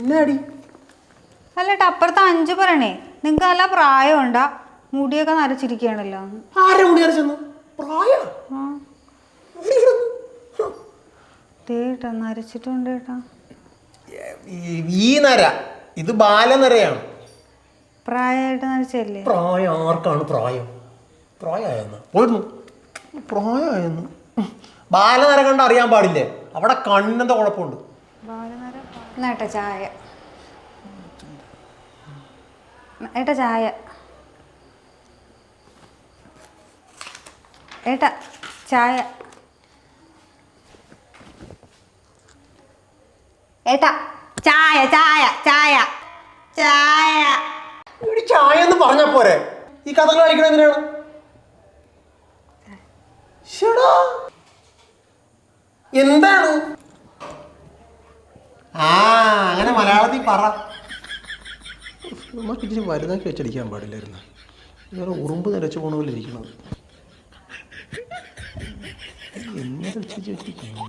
എന്നാടി അല്ല അപ്പുറത്ത് അഞ്ചു പറയണേ. നിങ്ങൾക്ക് നല്ല പ്രായമുണ്ടാ. മുടിയൊക്കെ നരച്ചിരിക്കുകയാണല്ലോ. ആരെ മുടി പ്രായം? ഏട്ടാ നരച്ചിട്ടുണ്ട് ഏട്ടാ. ഈ നര ഇത് ബാലനരയാണ്. പ്രായമായിട്ട് നരച്ചല്ലേ പ്രായം ആർക്കാണ് പ്രായം? പ്രായമായെന്ന് പോയിരുന്നു പ്രായമായെന്ന് ബാലനര കണ്ട് അറിയാൻ പാടില്ലേ? അവിടെ കണ്ണിനെന്താ കുഴപ്പമുണ്ട്. എന്നാ ഏട്ടാ ചായ? ഏട്ടാ ചായ. ഏട്ടാ ചായ. ഏട്ടാ ചായ ചായ ചായ ചായ. ഒരു ചായ എന്ന് പറഞ്ഞാ പോരെ? ഈ കഥകൾ കളിക്കണ എന്തിനാണ്. എന്താണ്? മലയാളത്തിൽ പറ. നമുക്ക് ഇച്ചിരി വലുതാക്കി വെച്ചടിക്കാൻ പാടില്ലായിരുന്നു. ഇങ്ങനെ ഉറുമ്പ് നിരച്ചു പോണ പോലെ ഇരിക്കണത്. എന്നെ വെച്ചിരിക്കുന്നു?